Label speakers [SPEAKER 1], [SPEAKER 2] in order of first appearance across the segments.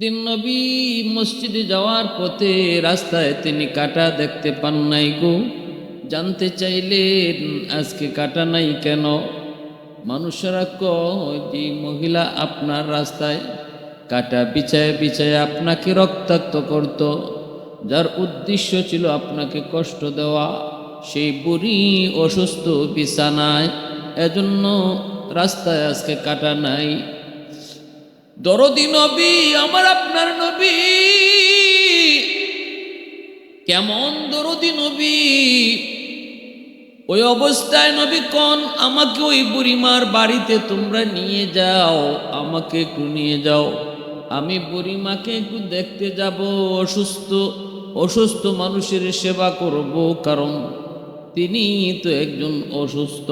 [SPEAKER 1] দিন নবী মসজিদে যাওয়ার পথে রাস্তায় তিনি কাটা দেখতে পান নাই গো। জানতে চাইলেন, আজকে কাটা নাই কেন? মানুষেরা যে মহিলা, আপনার রাস্তায় কাটা বিছায় বিছায় আপনাকে রক্তাক্ত করত। যার উদ্দেশ্য ছিল আপনাকে কষ্ট দেওয়া। সেই বুড়ি অসুস্থ, বিছানায়। এজন্য রাস্তায় আজকে কাটা নাই। দরদি নবী, আমার আপনার নবী। কেমন দরদি নবী? ওই অবস্থায় নবী কন, আমাকে ওই বুড়িমার বাড়িতে তোমরা নিয়ে যাও, আমাকে একটু নিয়ে যাও। আমি বুড়িমাকে একটু দেখতে যাব, অসুস্থ অসুস্থ মানুষের সেবা করব, কারণ তিনি তো একজন অসুস্থ।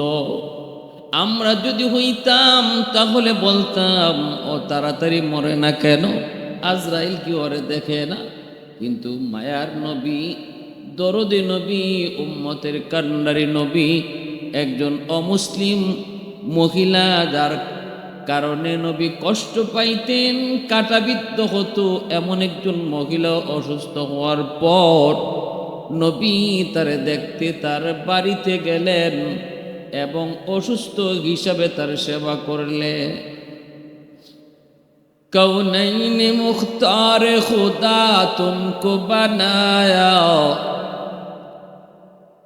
[SPEAKER 1] আমরা যদি হইতাম, তাহলে বলতাম, ও, তাড়াতাড়ি মরে না কেন? আজরাইল কি ওরে দেখে না? কিন্তু মায়ার নবী, দরদি নবী, উম্মতের কান্ডারি নবী, একজন অমুসলিম মহিলা যার কারণে নবী কষ্ট পাইতেন, কাটাবিদ্ধ হতো এমন একজন মহিলা অসুস্থ হওয়ার পর নবী তারে দেখতে তার বাড়িতে গেলেন। এবং অসুস্থ হিসাবে তার সেবা করলে। কৌনৈন মুখতার খোদা তুমকো বানায়া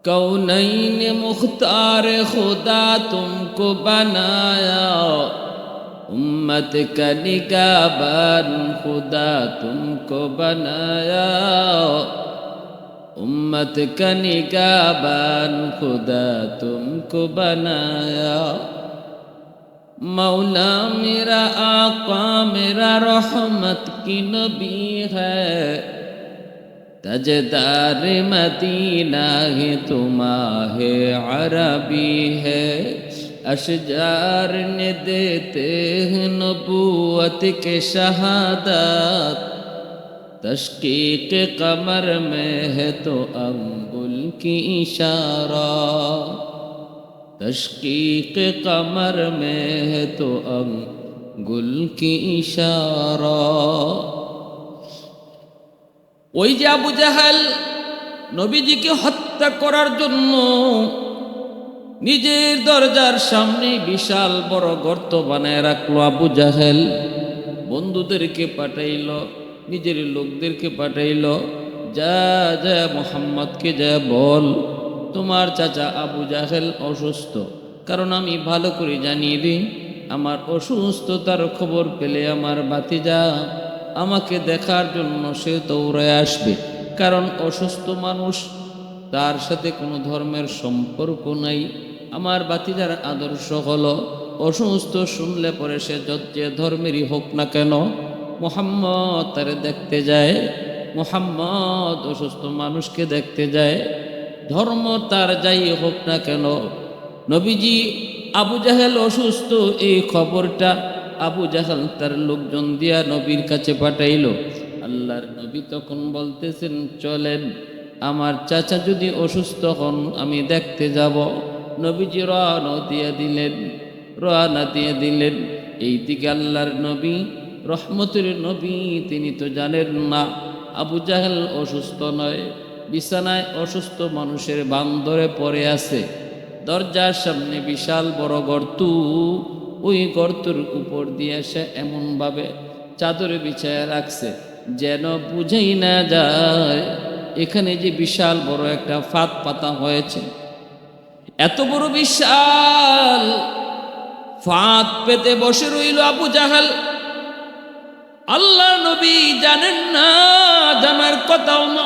[SPEAKER 1] কৌনৈন মুখতার খোদা তুমকো বানায় উম্মত কনিকা বান খোদা তুমকো বানায় उम्मत का निगाबान खुदा तुमको बनाया मौला मेरा आका मेरा रहमत की नबी है तजदार मदीना है तुम्हारे अरबी है अशजार ने देते हैं नबूवत के शहादत تشقیق قمر میں ہے تو انگل کی اشارہ تشقیق قمر میں ہے تو انگل کی اشارہ ওই যে আবু জাহাল নবীজিকে হত্যা করার জন্য নিজের দরজার সামনে বিশাল বড় গর্ত বানায় রাখল আবু জাহেল। বন্ধুদেরকে পাঠাইল নিজের লোকদেরকে পাঠাইল, যা যা মোহাম্মদকে যা বল, তোমার চাচা আবু জাহেল অসুস্থ। কারণ আমি ভালো করে জানিয়ে দিই, আমার অসুস্থতার খবর পেলে আমার বাতিজা আমাকে দেখার জন্য সে দৌড়ে আসবে। কারণ অসুস্থ মানুষ, তার সাথে কোনো ধর্মের সম্পর্ক নাই। আমার বাতিজার আদর্শ হলো, অসুস্থ শুনলে পরে সে যে ধর্মেরই হোক না কেন মোহাম্মদ তারে দেখতে যায়, মোহাম্মদ অসুস্থ মানুষকে দেখতে যায়, ধর্ম তার যাই হোক না কেন, নবীজি আবু জাহেল অসুস্থ, এই খবরটা আবু জাহেল তার লোকজন দিয়া নবীর কাছে পাঠাইল। আল্লাহর নবী তখন বলতেছেন, চলেন, আমার চাচা যদি অসুস্থ হন, আমি দেখতে যাব। নবীজি রানা দিয়ে দিলেন রানা দিয়ে দিলেন। এই দিকে আল্লাহর নবী রহমতের নবী, তিনি তো জানেন না। আবু জাহেল অসুস্থ নয়, বিছানায় অসুস্থ মানুষের বান্দরে পড়ে আছে। দরজার সামনে বিশাল বড় গর্ত, ওই গর্তর উপর দিয়ে সে এমনভাবে চাদরে বিছায় রাখছে, যেন বুঝেই না যায়, এখানে যে বিশাল বড় একটা ফাঁদ পাতা হয়েছে। এত বড় বিশাল ফাঁদ পেতে বসে রইল আবু জাহাল। আল্লাহ নবী জানেন না, জানার কথাও না।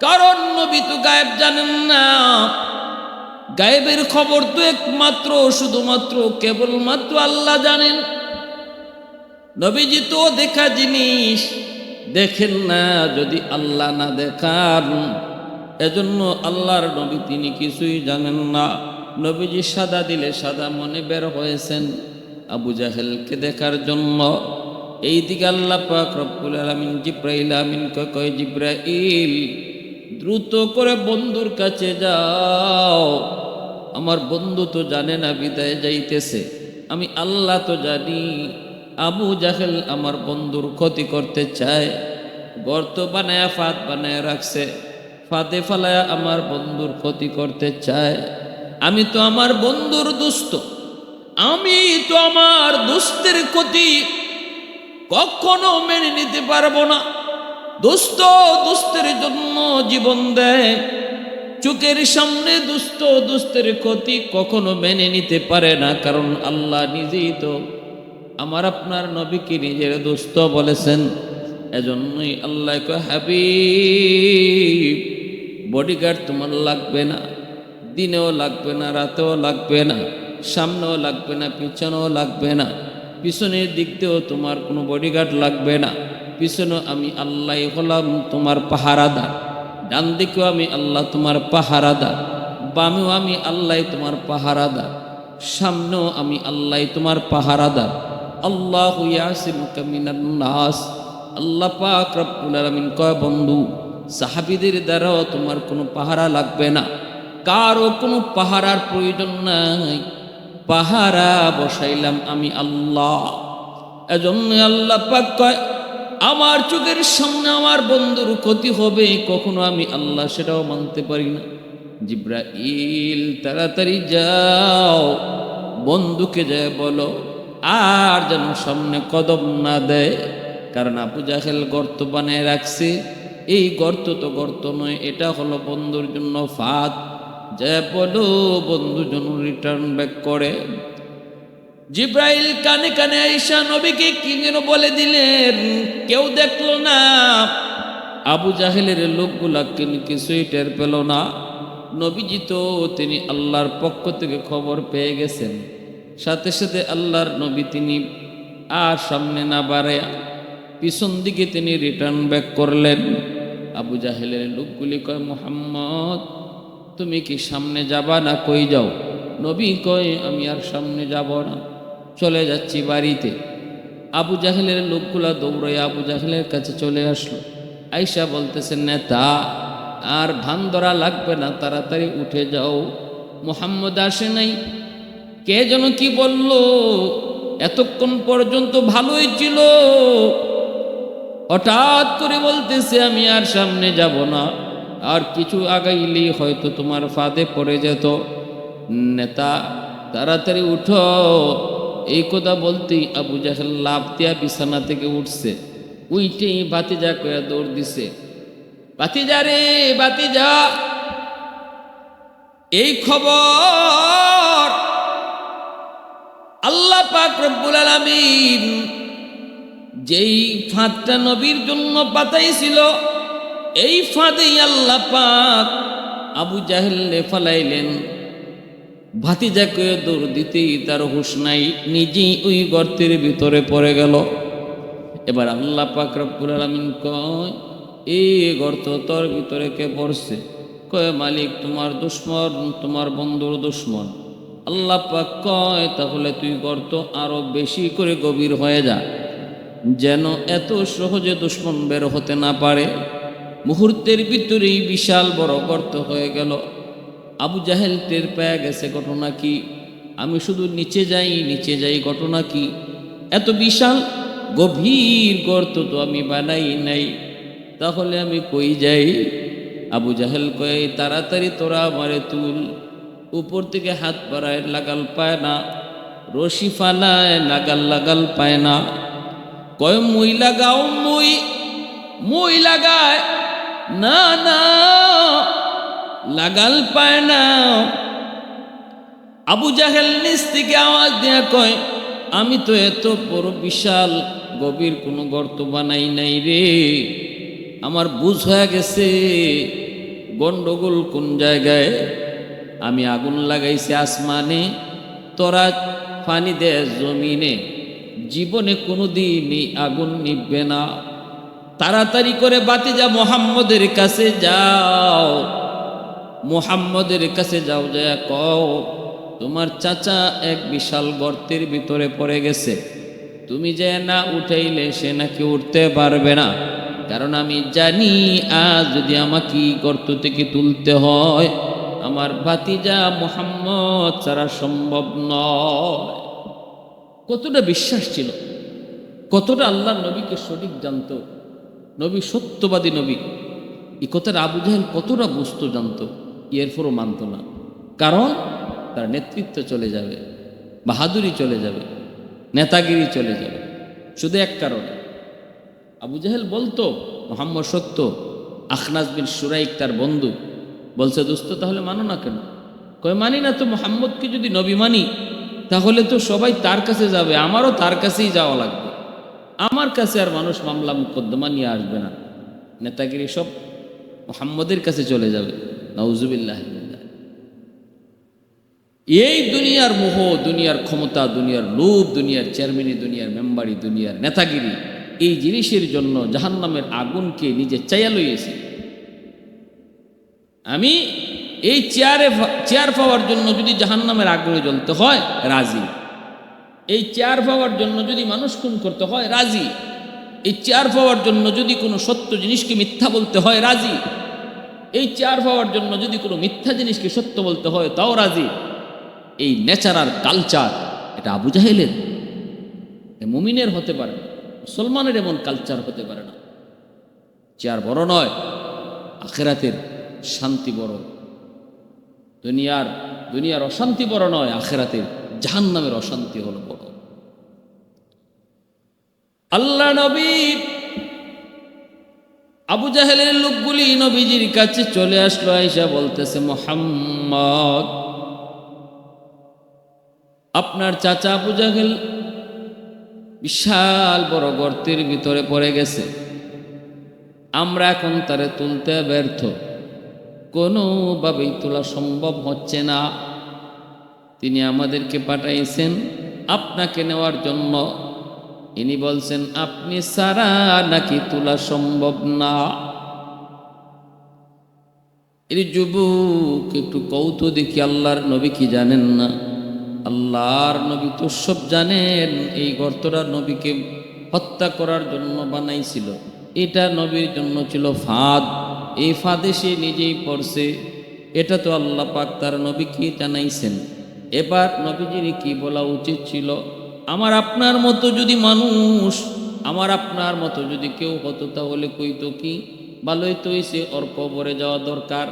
[SPEAKER 1] কারণ নবী তো গায়েব জানেন না। গায়েবের খবর তো একমাত্র, শুধুমাত্র কেবলমাত্র আল্লাহ জানেন। নবীজি তো দেখা জিনিস দেখেন না, যদি আল্লাহ না দেখান, এজন্য আল্লাহর নবী তিনি কিছুই জানেন না। নবীজি সাদা দিলে সাদা মনে বের হয়েছেন আবু জাহেলকে দেখার জন্য। এই দিকে আল্লাহ পাক রব্বুল আলমিন জিব্রাইল আমিনকে কয়, জিব্রাইল, দ্রুত করে বন্ধুর কাছে যাও। আমার বন্ধু তো জানে না বিদায় যাইতেছে। আমি আল্লাহ তো জানি, আবু জাহেল আমার বন্ধুর ক্ষতি করতে চায়। গর্ত বানায়া, ফাঁদ বানায় রাখছে। ফাঁদে ফালায়া আমার বন্ধুর ক্ষতি করতে চায়। আমি তো আমার বন্ধুর দুস্থ আমি তো আমার দুস্থের ক্ষতি কখনো মেনে নিতে পারব না। দুস্থ দুস্থের জন্য জীবন দেয়। চোখের সামনে দুস্থ দুস্থের ক্ষতি কখনো মেনে নিতে পারে না, কারণ আল্লাহ নিজেই তো আমার আপনার নবীকে নিজের দুস্থ বলেছেন। এজন্যই আল্লাহ হ্যাপি বডিগার্ড তোমার লাগবে না, দিনেও লাগবে না, রাতেও লাগবে না, সামনেও লাগবে না, পিছনেও লাগবে না। পিছনের দিক দিয়েও তোমার কোনো বডিগার্ড লাগবে না। পিছনেও আমি আল্লাহ হলাম তোমার পাহারাদার। ডান দিকেও আমি আল্লাহ তোমার পাহারাদার। বামেও আমি আল্লাহ তোমার পাহারাদার। সামনেও আমি আল্লাহ তোমার পাহারাদার। আল্লাহ নাস। আল্লাহ পাক কয়, বন্ধু, সাহাবিদের দ্বারাও তোমার কোনো পাহারা লাগবে না। কারও কোনো পাহারার প্রয়োজন নাই। পাহারা বসাইলাম আমি আল্লাহ। এজন্য আল্লাহ পাক কয়, আমার চোখের সামনে আমার বন্ধুর ক্ষতি হবে, কখনো আমি আল্লাহ সেটাও মানতে পারি না। জিব্রাইল, তাড়াতাড়ি যাও, বন্ধুকে যায় বলো, আর যেন সামনে কদম না দেয়। কারণ আবু জাহেল গর্ত বানিয়ে রাখছে। এই গর্ত তো গর্ত নয়, এটা হলো বন্ধুর জন্য ফাঁদ। যা বলো, বন্ধু যেন রিটার্ন ব্যাক করে। জিব্রাইল কানে কানে আইসা নবীকে কি যেন বলে দিলেন, কেউ দেখল না। আবু জাহেলের লোকগুলা কিছুই টের পেল না। নবীজি তো তিনি আল্লাহর পক্ষ থেকে খবর পেয়ে গেছেন। সাথে সাথে আল্লাহর নবী তিনি আর সামনে না বাড়ে পিছন দিকে তিনি রিটার্ন ব্যাক করলেন। আবু জাহেলের লোকগুলি কয়, মোহাম্মদ তুমি কি সামনে যাবা না কই যাও? নবী কয়, আমি আর সামনে যাব না। চলে যাচ্ছি বাড়িতে। আবু জাহেলের লোকগুলা দৌড়ে আবু জাহেলের কাছে চলে আসলো। আইসা বলতেছে, নেতা, আর ভান ধরা লাগবে না, তাড়াতাড়ি উঠে যাও। মোহাম্মদ আসে নাই। কে যেন কি বলল, এতক্ষণ পর্যন্ত ভালোই ছিল। হঠাৎ করে বলতেছে, আমি আর সামনে যাব না। আর কিছু আগাইলেই হয়তো তোমার ফাঁদে পড়ে যেত। নেতা, তাড়াতাড়ি উঠো। এই কথা বলতেই আবু জাহেল লাভ দিয়া বিছানা থেকে উঠছে। উইটেই বাতিজা করে দৌড় দিছে বাতিজা রে বাতিজা এই খবর আল্লাহ পাক রব্বুল আলামিন যেই ফাঁদটা নবীর জন্য পাতাইছিল এই ফাঁদেই আল্লাহ পাক আবু জাহেলে ফালাইলেন। ভাতিজাকে দৌড় দিতেই তার হুশ নাই, নিজেই ওই গর্তের ভিতরে পড়ে গেল। এবার আল্লাহ পাক রব্বুল আলামিন কয়, এই গর্ত তোর ভিতরে কে পড়ছে? কয়, মালিক, তোমার দুশ্মন, তোমার বন্ধুর দুশ্মন। আল্লাহ পাক কয়, তাহলে তুই গর্ত আরও বেশি করে গভীর হয়ে যা, যেন এত সহজে দুশ্মন বের হতে না পারে। মুহূর্তের ভিতরেই বিশাল বড় গর্ত হয়ে গেল। আবু জাহেল টের পেয়ে গেছে, ঘটনা কি? আমি শুধু নিচে যাই নিচে যাই, ঘটনা কি? এত বিশাল, গভীর গর্ত তো আমি বানাই নাই। তাহলে আমি কই যাই? আবু জাহেল কয়ে, তাড়াতাড়ি তোরা আমারে তুল। উপর থেকে হাত বাড়ায় লাগাল পায় না, রশি ফালায় লাগাল লাগাল পায় না। কয়, মই লাগাও, মই মই লাগায় না না, লাগাল পায় না। আবু জাহেল নিচ থেকে আওয়াজ দেয়া কয়, আমি তো এত বড় বিশাল গভীর কোনো গর্ত বানাই নাই রে। আমার বুঝ হয়ে গেছে, গন্ডগোল কোন জায়গায়? আমি আগুন লাগাইছি আসমানে, তোরা পানি দে জমিনে। জীবনে কোনো দিনই আগুন নিববে না। তাড়াতাড়ি করে বাতিজা মোহাম্মদের কাছে যাও। মোহাম্মদের কাছে যাও, যায় কও, তোমার চাচা এক বিশাল গর্তের ভিতরে পড়ে গেছে। তুমি যে না উঠাইলে সে নাকি উঠতে পারবে না। কারণ আমি জানি, আজ যদি আমাকে গর্ত থেকে তুলতে হয়, আমার ভাতিজা মোহাম্মদ ছাড়া সম্ভব নয়। কতটা বিশ্বাস ছিল, কতটা আল্লাহ নবীকে সঠিক জানতো। নবী সত্যবাদী নবী। এই কথাটা আবু জাহেল কতটা বুঝতো জানতো, এরপরও মানত না। কারণ তার নেতৃত্ব চলে যাবে, বাহাদুরি চলে যাবে, নেতাগিরি চলে যাবে। শুধু এক কারণে। আবু জাহেল বলতো, মোহাম্মদ সত্য, আখনাজ বিন সুরাইক তার বন্ধু। বলছে, দোস্ত, তাহলে মানো না কেন? কয়, মানি না তো, মোহাম্মদকে যদি নবী মানি, তাহলে তো সবাই তার কাছে যাবে, আমারও তার কাছেই যাওয়া লাগবে। আমার কাছে আর মানুষ মামলা মুকদ্দমা নিয়ে আসবে না। নেতাগিরি সব মোহাম্মদের কাছে চলে যাবে। নাউজুবিল্লাহ এই দুনিয়ার মোহ, দুনিয়ার ক্ষমতা, দুনিয়ার লোভ, দুনিয়ার চেয়ারম্যানি দুনিয়ার মেম্বারি দুনিয়ার নেতাগিরি, এই জিনিসের জন্য জাহান্নামের আগুনকে নিজে চাইয়া লইয়েছে। আমি এই চেয়ারে চেয়ার পাওয়ার জন্য যদি জাহান্নামের আগুনে জ্বলতে হয়, রাজি। এই চেয়ার পাওয়ার জন্য যদি মানুষ খুন করতে হয়, রাজি। এই চেয়ার পাওয়ার জন্য যদি কোনো সত্য জিনিসকে মিথ্যা বলতে হয়, রাজি। এই চেয়ার পাওয়ার জন্য যদি কোনো মিথ্যা জিনিসকে সত্য বলতে হয়, তাও রাজি। এই ন্যাচারাল কালচার, এটা আবু জাহেলের। মুমিনের হতে পারে মুসলমানের এমন কালচার হতে পারে না। চেয়ার বড় নয়, আখেরাতের শান্তি বড়। দুনিয়ার দুনিয়ার অশান্তি বড় নয়, আখেরাতের জাহান্নামের অশান্তি হলো বড়। আল্লাহ নবী আবু জাহেলের লোকগুলি নবীজির কাছে চলে আসলো আইসা বলতেছে, মোহাম্মদ, আপনার চাচা আবু জাহেল বিশাল বড় গর্তের ভিতরে পড়ে গেছে। আমরা এখন তারে তুলতে ব্যর্থ। কোনোভাবেই তোলা সম্ভব হচ্ছে না। তিনি আমাদেরকে পাঠাইছেন আপনাকে নেওয়ার জন্য। ইনি বলছেন, আপনি সারা নাকি তোলা সম্ভব না। এর যুবক একটু কৌত দেখি, আল্লাহর নবী কি জানেন না? আল্লাহর নবী তো সব জানেন, এই গর্তটা নবীকে হত্যা করার জন্য বানাইছিল। এটা নবীর জন্য ছিল ফাঁদ। এই ফাঁদে সে নিজেই পড়ছে। এটা তো আল্লাহ পাক তার নবীকে জানাইছেন। এবার নবীজির কি বলা উচিত ছিল? আমার আপনার মতো যদি মানুষ, আমার আপনার মতো যদি কেউ হতো তাহলে কইতো কি? ভালোই তো সে ওর কবরে যাওয়া দরকার।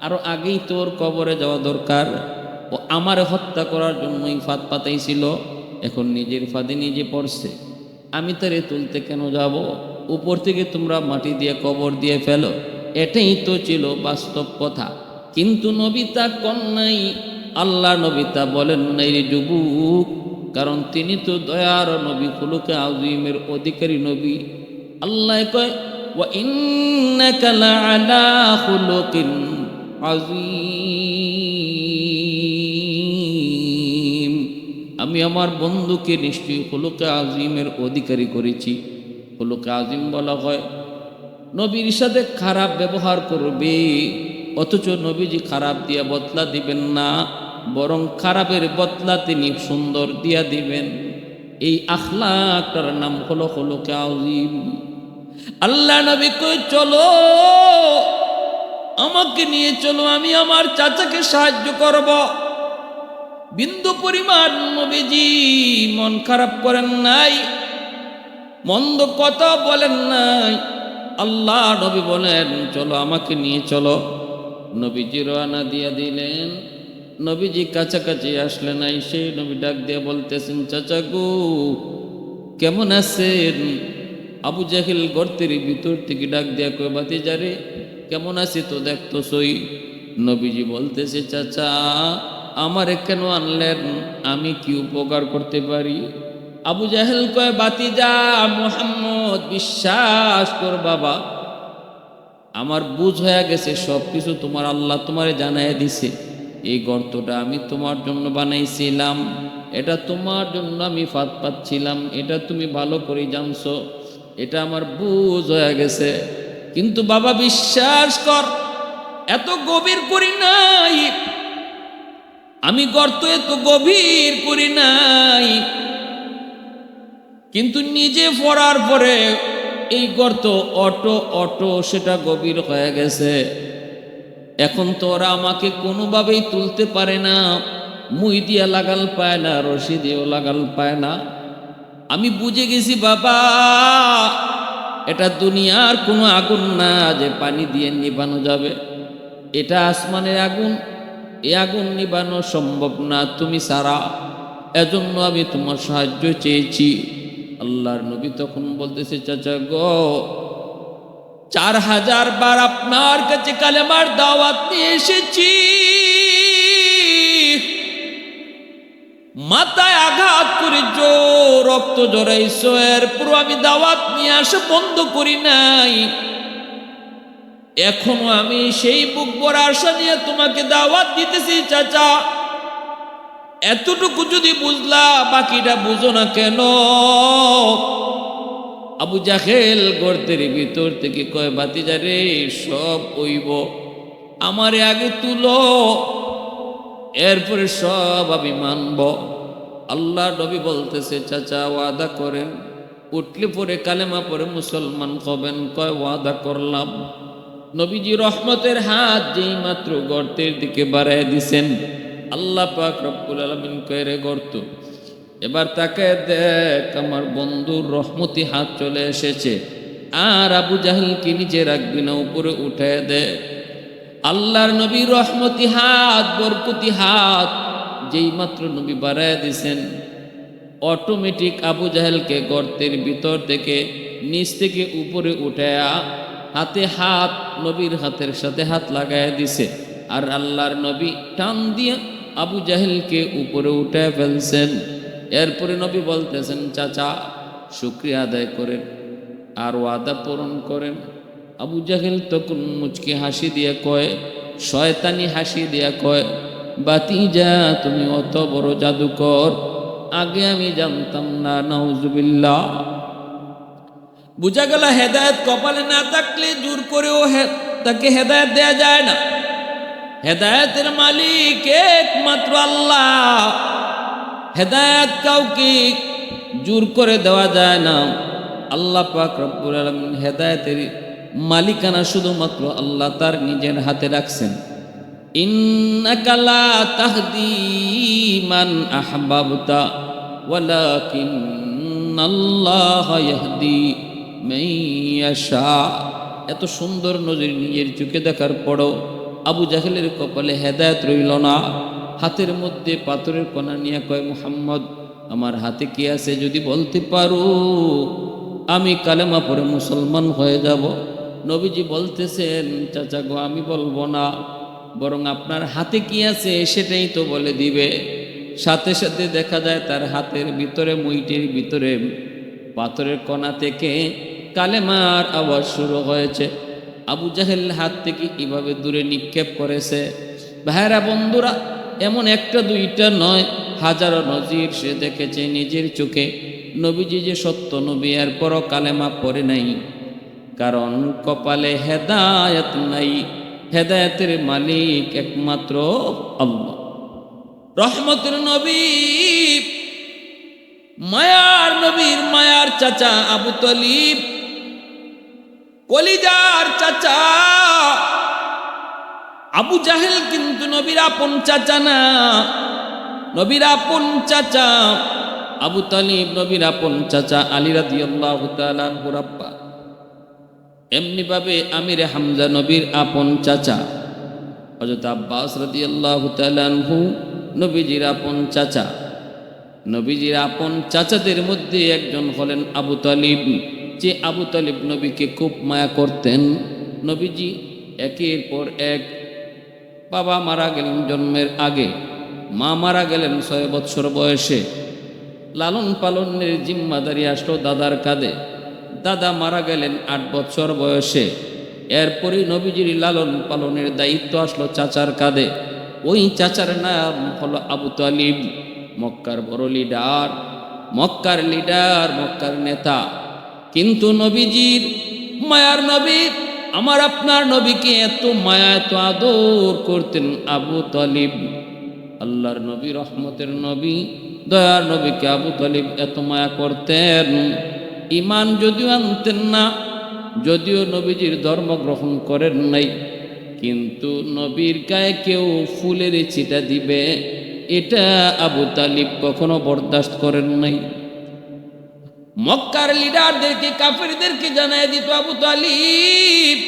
[SPEAKER 1] আরও আগেই তো ওর কবরে যাওয়া দরকার। ও আমার হত্যা করার জন্যই ফাঁদ পাতাইছিল, এখন নিজের ফাঁদে নিজে পড়ছে। আমি তারে তুলতে কেন যাব? উপর থেকে তোমরা মাটি দিয়ে কবর দিয়ে ফেলো। এটাই তো ছিল বাস্তব কথা। কিন্তু নবিতা কন্যাই আল্লাহ নবী তা বলেন, নাই রে যুবক, কারণ তিনি তো দয়ার নবী ফুলুকে আজিমের অধিকারী নবী। আল্লাহ কয় আমি আমার বন্ধুকে নিশ্চয়ই হলুকে আজিমের অধিকারী করেছি। হলুকে আজিম বলা হয়, নবীর সাথে খারাপ ব্যবহার করবে, অথচ নবীজি খারাপ দিয়া বদলা দিবেন না। বরং খারাপের বদলা তিনি সুন্দর দিয়া দিবেন। এই আখলাকটার নাম হলো হলুকে আজিম আল্লাহ নবী কই, চলো, আমাকে নিয়ে চলো, আমি আমার চাচাকে সাহায্য করব। বিন্দু পরিমাণ নবীজি মন খারাপ করেন নাই, মন্দ কথা বলেন নাই। আল্লাহ নবী বলেন, চলো, আমাকে নিয়ে চলো। নবীজি রওনা দিয়া দিলেন। নবীজি কাছাকাছি আসলে নাই, সেই নবী ডাক দিয়ে বলতেছেন, চাচা গো, কেমন আছেন? আবু জাহিল গর্তের ভিতর থেকে ডাক দিয়া কয় বাতি যারে কেমন আছি তো দেখতো সই নবীজি বলতেছে, চাচা, আমার কেন আনলেন? আমি কি উপকার করতে পারি? আবু জাহেল কয় বাতি যা মোহাম্মদ, বিশ্বাস কর বাবা, আমার বুঝ হয়ে গেছে সব কিছু তোমার আল্লাহ তোমারে জানাই দিছে। এই গর্তটা আমি তোমার জন্য বানাইছিলাম। এটা তোমার জন্য আমি ফাঁদ পাচ্ছিলাম। এটা তুমি ভালো করে জানছো। এটা আমার বুঝ হয়ে গেছে। কিন্তু বাবা, বিশ্বাস কর, এত গভীর করি নাই। আমি গর্ত এত গভীর করি নাই। কিন্তু নিজে পড়ার পরে এই গর্ত অটো অটো সেটা গভীর হয়ে গেছে। এখন তো ওরা আমাকে কোনোভাবেই তুলতে পারে না। মুই দিয়া লাগাল পায় না, রশি দিয়েও লাগাল পায় না। আমি বুঝে গেছি, বাবা, এটা দুনিয়ার কোনো আগুন না যে পানি দিয়ে নিবানো যাবে। এটা আসমানের আগুন, এ আগুন নিবানো সম্ভব না তুমি সারা। এজন্য আমি তোমার সাহায্য চেয়েছি। আল্লাহর নবী তখন বলতেছে, চাচা গো চার হাজার বার আপনার কাছে কালেমার দাওয়াত নিয়ে এসেছি। মাথায় আঘাত করে জোর রক্ত জড়াইছো এরপর আমি দাওয়াত নিয়ে আসা বন্ধ করি নাই। এখনও আমি সেই বুক বড় আশা নিয়ে তোমাকে দাওয়াত দিতেছি, চাচা। এতটুকু যদি বুঝলা, বাকিটা বুঝো না কেন? আবু জাহেল গর্তের ভিতর থেকে কয় বাতিজা রে, সব ওইব আমারে আগে তুলো, এরপরে সব আমি মানব। আল্লাহ নবী বলতেছে, চাচা, ওয়াদা করেন। উঠলে পরে কালেমা পরে মুসলমান হবেন। কয়, ওয়াদা করলাম। নবীজি রহমতের হাত যেই মাত্র গর্তের দিকে বাড়ায় দিছেন। আল্লাহ পাক রব্বুল আলমিন কয়ে গর্ত এবার তাকে দেখ, আমার বন্ধুর রহমতি হাত চলে এসেছে। আর আবু জাহিলকে নিচে রাখবি না, উপরে উঠে দে আল্লাহর নবী রহমতি হাত, বরকতি হাত, যেই মাত্র নবী বাড়ায় দিছেন। অটোমেটিক আবু জাহেলকে গর্তের ভিতর থেকে, নিচ থেকে উপরে উঠায়া হাতে হাত, নবীর হাতের সাথে হাত লাগায় দিছে। আর আল্লাহর নবী টান দিয়ে আবু জাহেলকে উপরে উঠে ফেলছেন। এরপরে নবী বলতেছেন, চাচা, শুক্রিয়া আদায় করেন আর ওয়াদা পূরণ করেন। আবু জাহেল তখন মুচকি হাসি দিয়ে কয়, শয়তানি হাসি দিয়া কয় বাতি যা তুমি অত বড় জাদুকর, আগে আমি জানতাম না, নাউজুবিল্লাহ। বুঝা গেল হেদায়ত কপালে না থাকলে জোর করেও তাকে হেদায়ত দেয়া যায় না। হেদায়তের মালিক একমাত্র আল্লাহ। হেদায়ত কাউকে জোর করে দেওয়া যায় না। আল্লাহ পাক রব্বুল আলমিন হেদায়তের মালিকানা শুধুমাত্র আল্লাহ তার নিজের হাতে রাখছেন। ইন্নাকা লা তাহদি মান আহবাবতা, ওয়ালাকিন্নাল্লাহ ইয়াহদি মান ইয়াশা। এত সুন্দর নজর নিজের চোখে দেখার পরও আবু জাহেলের কপালে হেদায়েত রইল না। হাতের মধ্যে পাথরের কণা নিয়ে কয়, মুহাম্মদ, আমার হাতে কি আছে যদি বলতে পারো? আমি কালেমা পরে মুসলমান হয়ে যাব। নবীজি বলতেছেন, চাচা গো, আমি বলব না, বরং আপনার হাতে কি আছে সেটাই তো বলে দিবে। সাথে সাথে দেখা যায় তার হাতের ভিতরে, মুইটির ভিতরে পাথরের কণা থেকে কালেমার আওয়াজ শুরু হয়েছে। আবু জাহেল হাত থেকে কীভাবে দূরে নিক্ষেপ করেছে। ভাইরা বন্ধুরা এমন একটা দুইটা নয়, হাজারো নজির সে দেখেছে নিজের চোখে। নবীজি যে সত্য নবী এর পরও কালেমা পড়ে নাই। কারণ কপালে হেদায়ত নাই, হেদায়তের মালিক একমাত্র আল্লাহ। রহমতের নবী, মায়ার নবীর মায়ার চাচা আবু তলিব, কলিজার চাচা আবু জাহেল কিন্তু নবীর আপন চাচা না। নবীর আপন চাচা। আবু তালিব নবীর আপন চাচা আলী রাদিয়াল্লাহু তাআলা আনহুর এমনিভাবে আমির হামজা নবীর আপন চাচা। হজরত আব্বাস রাদিয়াল্লাহু তাআলা আনহু নবীজির আপন চাচা। নবীজির আপন চাচাদের মধ্যে একজন হলেন আবু তালিব। যে আবু তালিব নবীকে খুব মায়া করতেন। নবীজি একের পর এক বাবা মারা গেলেন জন্মের আগে। মা মারা গেলেন ছয় বৎসর বয়সে। লালন পালনের জিম্মাদারি আসলো দাদার কাঁধে। দাদা মারা গেলেন আট বছর বয়সে। এরপরই নবীজির লালন পালনের দায়িত্ব আসলো চাচার কাঁধে। ওই চাচার নাম হলো আবু তালিব, মক্কার বড় লিডার, মক্কার লিডার, মক্কার নেতা। কিন্তু নবীজির মায়ার নবী আমার আপনার নবীকে এত মায়া, এত আদর করতেন আবু তালিব। আল্লাহর নবী, রহমতের নবী, দয়ার নবীকে আবু তালিব এত মায়া করতেন। ইমান যদিও আনতেন না, যদিও নবীজির ধর্ম গ্রহণ করেন নাই, কিন্তু নবীর গায়ে কেউ ফুলের চিটা দিবে, এটা আবু তালিব কখনো বরদাস্ত করেন নাই। মক্কার লিডারদেরকে, কাফেরদেরকে জানায় দিত আবু তালিব,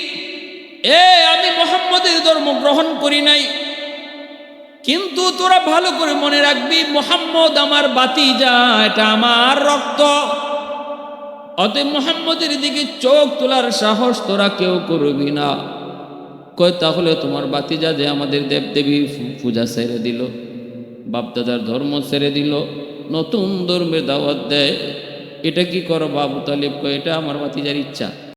[SPEAKER 1] এ, আমি মোহাম্মদের ধর্ম গ্রহণ করি নাই। কিন্তু তোরা ভালো করে মনে রাখবি, মোহাম্মদ আমার বাতি যা এটা আমার রক্ত। অতএব মোহাম্মদের দিকে চোখ তোলার সাহস তোরা কেউ করবি না। কয়, তাহলে তোমার বাতিজা যে আমাদের দেবদেবী পূজা ছেড়ে দিল, বাপদাদার ধর্ম ছেড়ে দিল, নতুন ধর্মের দাওয়াত দেয়। এটা কি করো বাবু তালিব কয় এটা আমার বাতিজার ইচ্ছা।